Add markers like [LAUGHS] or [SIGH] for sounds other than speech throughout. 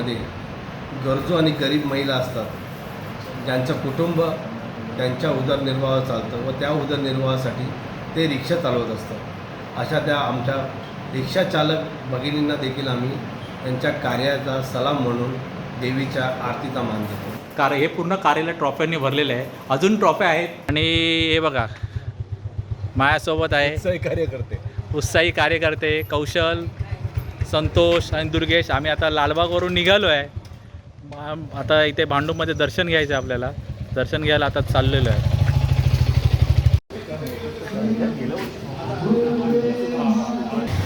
भागामध्ये गरजू आणि गरीब महिला असतात. ज्यांचं कुटुंब त्यांच्या उदरनिर्वाह चालतं व त्या उदरनिर्वाहासाठी ते रिक्षा चालवत असतात. अशा त्या आमच्या रिक्षा चालक भगिनींना देखील आम्ही त्यांच्या कार्याचा सलाम म्हणून देवीच्या आरतीचा मान देतो. कार हे पूर्ण कार्यालय ट्रॉफ्यांनी भरलेलं आहे. अजून ट्रॉफ्या आहेत. आणि हे बघा माझ्यासोबत आहे. कार्यकर्ते. उत्साही कार्यकर्ते कौशल संतोष आणि दुर्गेश आम्ही आता लालबागवरून निघालो आहे आता इथे भांडूपमध्ये दर्शन घ्यायचं आहे आपल्याला. दर्शन घ्यायला आता चाललेलं आहे.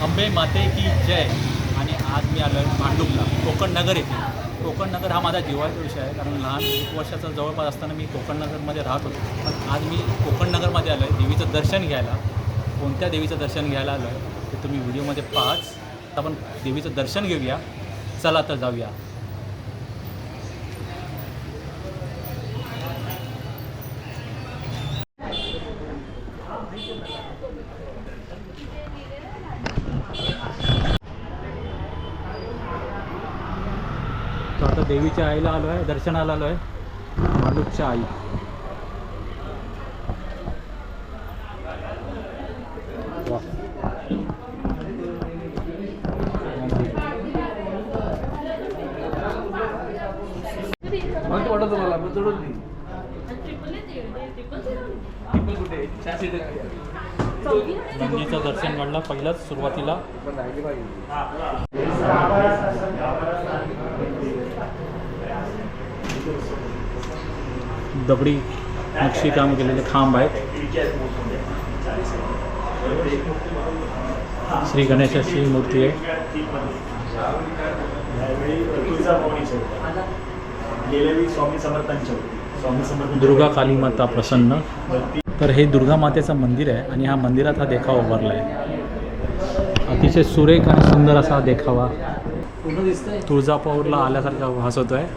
अंबे माते की जय. आणि आज मी आलो आहे भांडूपला कोकण नगर येथे कोकण नगर हा माझा जीवाचा विषय आहे कारण लहान एक वर्षाचा जवळपास असताना मी कोकण नगरमध्ये राहत होतो. पण आज मी कोकण नगरमध्ये आलो आहे देवीचं दर्शन घ्यायला. कोणत्या देवीचं दर्शन घ्यायला आलो आहे ते तुम्ही व्हिडिओमध्ये पाहाच. आपण देवीचं दर्शन घेऊया. चला तर जाऊया. तर आता देवीच्या आईला आलो आहे दर्शनाला आलो आहे मालूकच्या आई. त्यांना पहिल्याच सुरुवातीला दगडी नक्षीकाम केलेले खांब आहेत. श्री गणेशाची मूर्ती आहे. दुर्गा काली माता प्रसन्न. तर हे दुर्गा मातेचं मंदिर आहे आणि हा मंदिरात हा देखावा उभारला आहे. अतिशय सुरेख आणि सुंदर असा देखावा. तुळजापूरला आल्यासारखा भास होतो आहे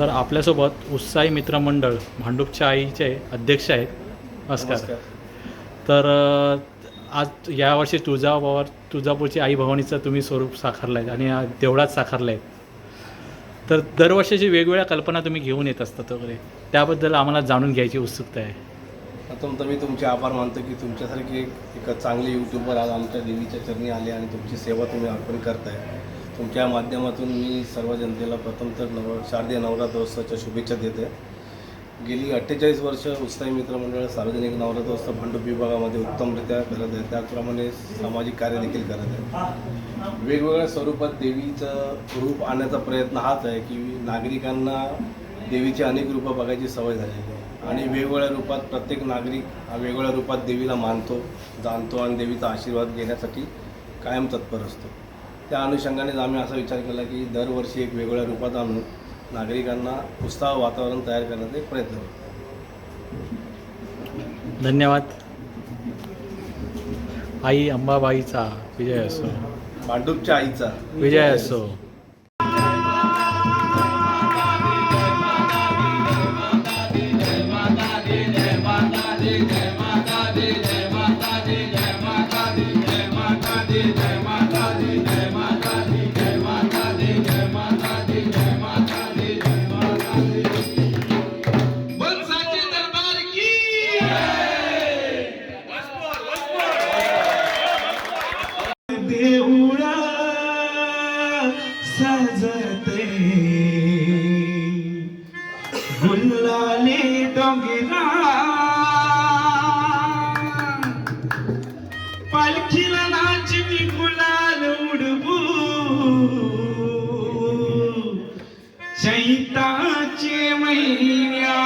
तर आपल्यासोबत उत्साही मित्रमंडळ भांडूपच्या आईचे अध्यक्ष आहेत. नमस्कार. तर आज यावर्षी तुळजाभवार तुळजापूरची आई भवानीचं तुम्ही स्वरूप साकारलं आहे आणि देवळात साकारलं आहे तर दरवर्षीची वेगवेगळ्या कल्पना तुम्ही घेऊन येत असतात वगैरे त्याबद्दल आम्हाला जाणून घ्यायची उत्सुकता आहे. प्रथम तर मी तुमचे आभार मानतो की तुमच्यासारखे एक एक चांगले यूट्यूबर आज आमच्या देवीच्या चरणी आले आणि तुमची सेवा तुम्ही अर्पण करताय. तुमच्या माध्यमातून मी सर्व जनतेला प्रथम तर नव शारदीय नवरात्रोत्सवाच्या शुभेच्छा देते गेली अठ्ठेचाळीस वर्ष उत्साही मित्रमंडळ सार्वजनिक नवरात्रोत्सव भांडूप विभागामध्ये उत्तमरित्या करत आहे. त्याचप्रमाणे सामाजिक कार्य देखील करत आहे. वेगवेगळ्या स्वरूपात देवीचं रूप आणण्याचा प्रयत्न हाच आहे की नागरिकांना देवीची अनेक रूपं बघायची सवय झाली आहे. आणि वेगवेगळ्या रूपात प्रत्येक नागरिक हा वेगवेगळ्या रूपात देवीला मानतो जाणतो आणि देवीचा आशीर्वाद घेण्यासाठी कायम तत्पर असतो. त्या अनुषंगानेच आम्ही असा विचार केला की दरवर्षी एक वेगवेगळ्या रूपात आणून नागरिकांना उत्साह वातावरण तयार करण्याचा एक प्रयत्न करतो धन्यवाद. आई अंबाबाईचा विजय असो. भांडूपच्या आईचा. विजय असो. Ukrainian.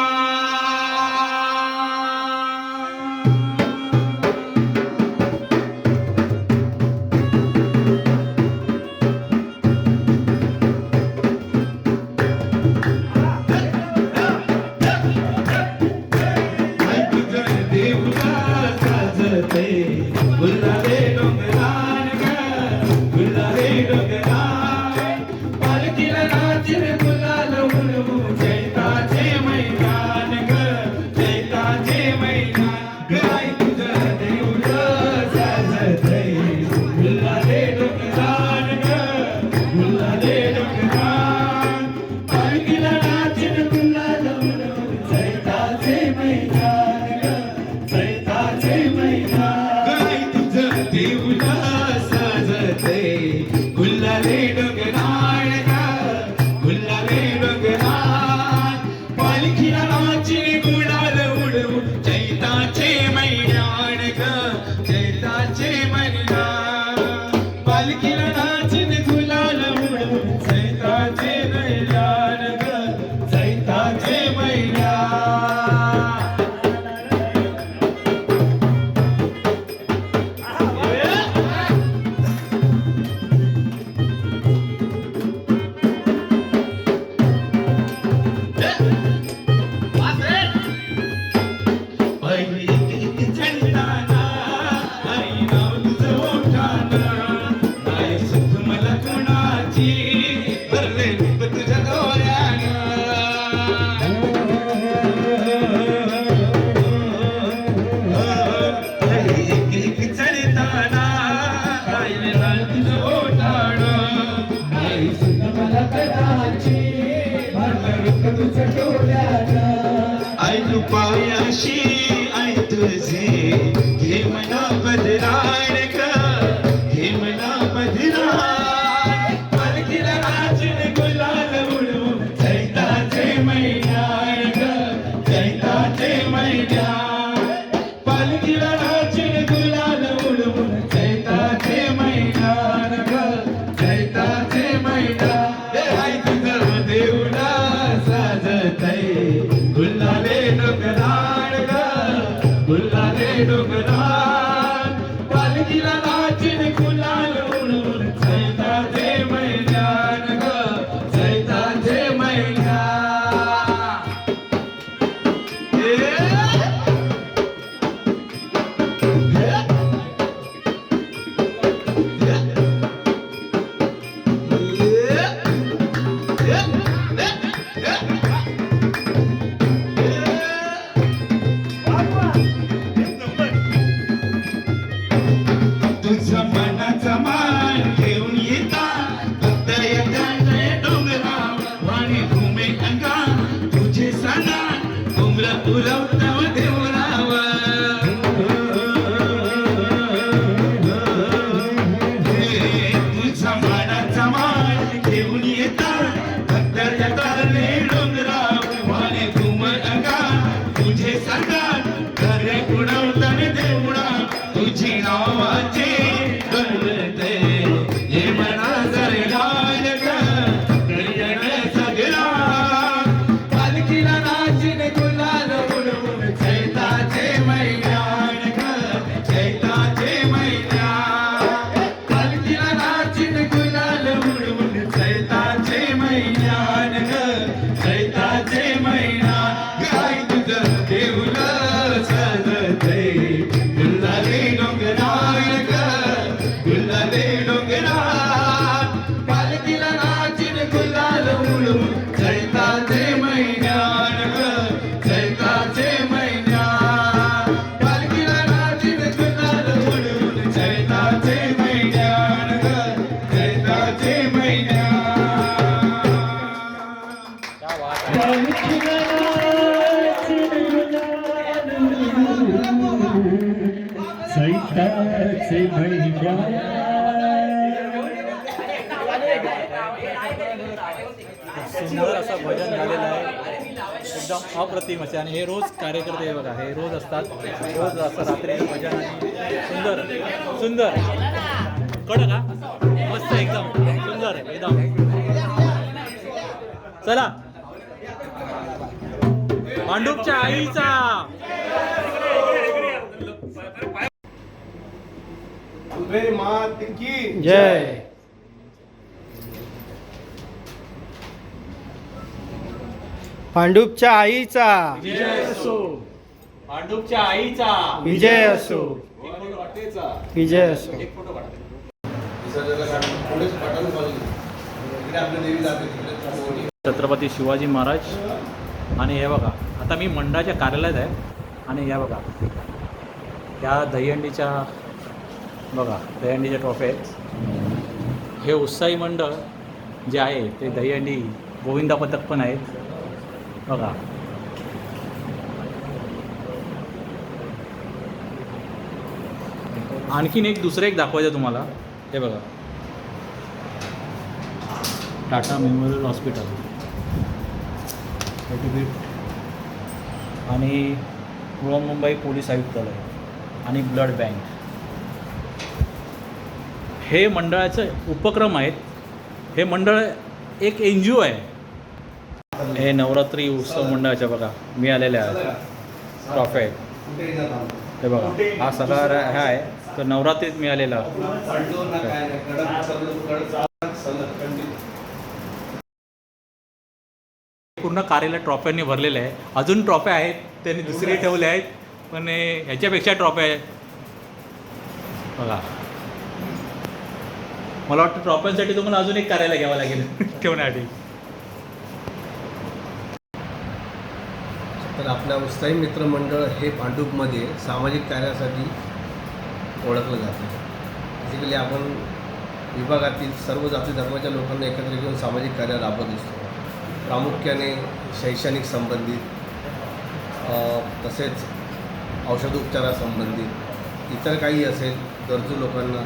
घेऊन येता सुंदर असं भजन झालेलं आहे. एकदम अप्रतिम असे. आणि हे रोज कार्यकर्ते बघा हे रोज असतात. रोज असतात रात्री भजन सुंदर. सुंदर. कळलं का चला. भांडूपच्या आईचा. जय. भांडूपच्या आईचा. विजय असो. भांडूपच्या आईचा. विजय असो. विजय असो. छत्रपती शिवाजी महाराज. आणि हे बघा आता मी मंडळाच्या कार्यालयात आहे. आणि या बघा ह्या दहीहंडीच्या बघा दहीहंडीच्या ट्रॉफी आहेत. हे उत्साही मंडळ जे आहे ते दहीहंडी गोविंदा पथक पण आहेत. बघा. आणखीन एक दुसरं एक दाखवायचं तुम्हाला. हे बघा. Tata memorial hospital. आणि मुंबई पोलीस आयुक्तालय आणि ब्लड बँक. हे मंडळाचे उपक्रम आहेत. हे मंडळ एक एन जी ओ आहे. हे नवरात्री उत्सव मंडळाच्या बघा. मी आलेले आहेत ट्रॉफी आहेत हे बघा. हा सगळा हा आहे. तर नवरात्रीत मिळालेला. पूर्ण कार्यालय ट्रॉफ्यांनी भरलेलं आहे अजून ट्रॉफ्या आहेत त्यांनी दुसरी ठेवल्या आहेत पण ह्याच्यापेक्षा ट्रॉफ्या आहेत. बघा. मला वाटतं ट्रॉफ्यांसाठी तुम्हाला अजून एक कार्यालय घ्यावं लागेल [LAUGHS] ठेवण्यासाठी. तर आपल्या उत्साही मित्रमंडळ हे भांडूपमध्ये सामाजिक कार्यासाठी ओळखलं जातं बेसिकली आपण विभागातील सर्व जाती धर्माच्या लोकांना एकत्र घेऊन सामाजिक कार्य राबवत असतो. प्रामुख्याने शैक्षणिक संबंधित तसेच औषधोपचारासंबंधित इतर काही असेल गरजू लोकांना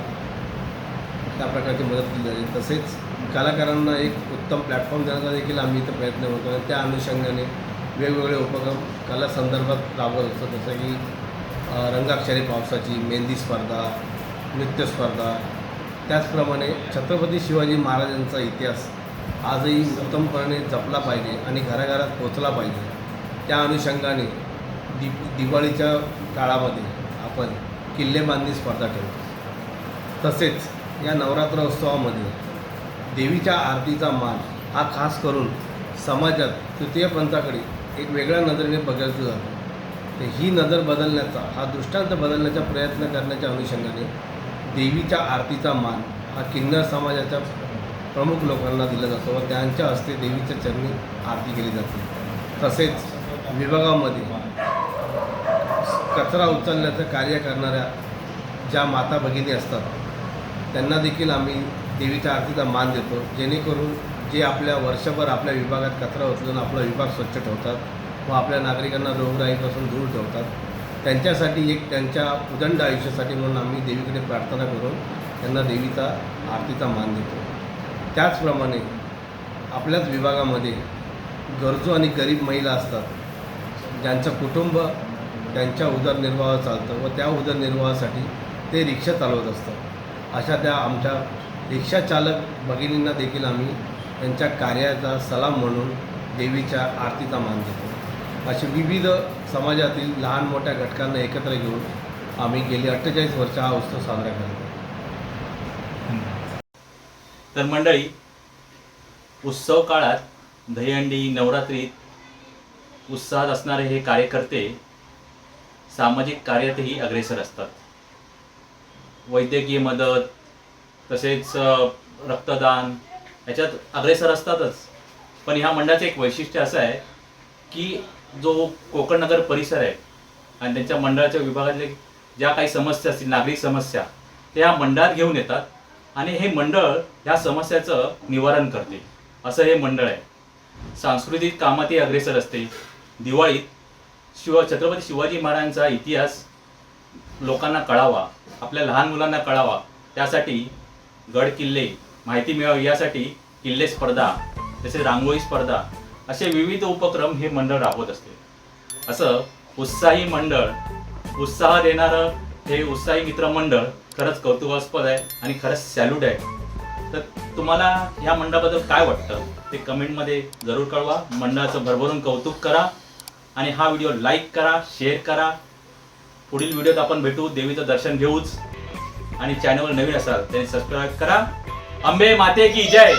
त्या प्रकारची मदत केली जाते. तसेच कलाकारांना एक उत्तम प्लॅटफॉर्म देण्याचा देखील आम्ही इथं प्रयत्न करतो. आणि त्या अनुषंगाने वेगवेगळे उपक्रम कला संदर्भात राबवत असतो. जसं की रंगाक्षरी पावसाची मेहंदी स्पर्धा नृत्य स्पर्धा. त्याचप्रमाणे छत्रपती शिवाजी महाराजांचा इतिहास आजही उत्तमपणे जपला पाहिजे आणि घराघरात पोचला पाहिजे. त्या अनुषंगाने दि दिवाळीच्या काळामध्ये आपण किल्ले बांधणी स्पर्धा ठेवतो. तसेच या नवरात्र उत्सवामध्ये देवीच्या आरतीचा मान हा खास करून समाजात तृतीय पंथाकडे एक वेगळ्या नजरेने बघायचं जातं तर ही नजर बदलण्याचा हा दृष्टांत बदलण्याचा प्रयत्न करण्याच्या अनुषंगाने देवीच्या आरतीचा मान हा किन्नर समाजाच्या प्रमुख लोकांना दिला जातो व त्यांच्या हस्ते देवीच्या चरणी आरती केली जाते. तसेच विभागामध्ये कचरा उचलण्याचं कार्य करणाऱ्या ज्या माता भगिनी असतात त्यांना देखील आम्ही देवीच्या आरतीचा मान देतो. जेणेकरून जे आपल्या वर्षभर आपल्या विभागात कचरा उचलून आपला विभाग स्वच्छ ठेवतात व आपल्या नागरिकांना रोगराईपासून दूर ठेवतात. त्यांच्यासाठी एक त्यांच्या उदंड आयुष्यासाठी म्हणून आम्ही देवीकडे प्रार्थना करून त्यांना देवीचा आरतीचा मान देतो. त्याचप्रमाणे आपल्याच विभागामध्ये गरजू आणि गरीब महिला असतात. ज्यांचं कुटुंब त्यांच्या उदरनिर्वाह चालतं व त्या उदरनिर्वाहासाठी ते रिक्षा चालवत असतात. अशा त्या आमच्या रिक्षाचालक भगिनींना देखील आम्ही त्यांच्या कार्याचा सलाम म्हणून देवीच्या आरतीचा मान देतो. असे विविध समाजातील लहान मोठ्या घटकांना एकत्र घेऊन आम्ही गेली अठ्ठेचाळीस वर्ष हा उत्सव साजरा करतो तर मंडळी उत्सव काळात दहीहंडी नवरात्रीत उत्साहात असणारे हे कार्यकर्ते सामाजिक कार्यातही अग्रेसर असतात. वैद्यकीय मदत तसेच रक्तदान याच्यात अग्रेसर असतातच. पण ह्या मंडळाचं एक वैशिष्ट्य असं आहे की जो कोकण नगर परिसर आहे आणि त्यांच्या मंडळाच्या विभागातले ज्या काही समस्या असतील नागरिक समस्या ते मंडळात घेऊन येतात आणि हे मंडळ ह्या समस्याचं निवारण करते. असं हे मंडळ आहे. सांस्कृतिक कामातही अग्रेसर असते. दिवाळीत शिव छत्रपती शिवाजी महाराजांचा इतिहास लोकांना कळावा आपल्या लहान मुलांना कळावा. त्यासाठी गड किल्ले माहिती मिळावी यासाठी किल्ले स्पर्धा तसेच रांगोळी स्पर्धा असे विविध उपक्रम हे मंडळ राबवत असते. असं उत्साही मंडळ उत्साह देणारं हे उत्साही मित्र मंडळ खरंच कौतुकास्पद आहे आणि खरंच सॅल्यूट आहे. तर तुम्हाला ह्या मंडळाबद्दल काय वाटतं? ते कमेंटमध्ये जरूर कळवा. मंडळाचं भरभरून कौतुक करा आणि हा व्हिडिओ लाईक करा शेअर करा. पुढील व्हिडिओत आपण भेटू. देवीचं दर्शन घेऊच. आणि चॅनलवर नवीन असाल त्यांनी सबस्क्राईब करा. अंबे माते की जय!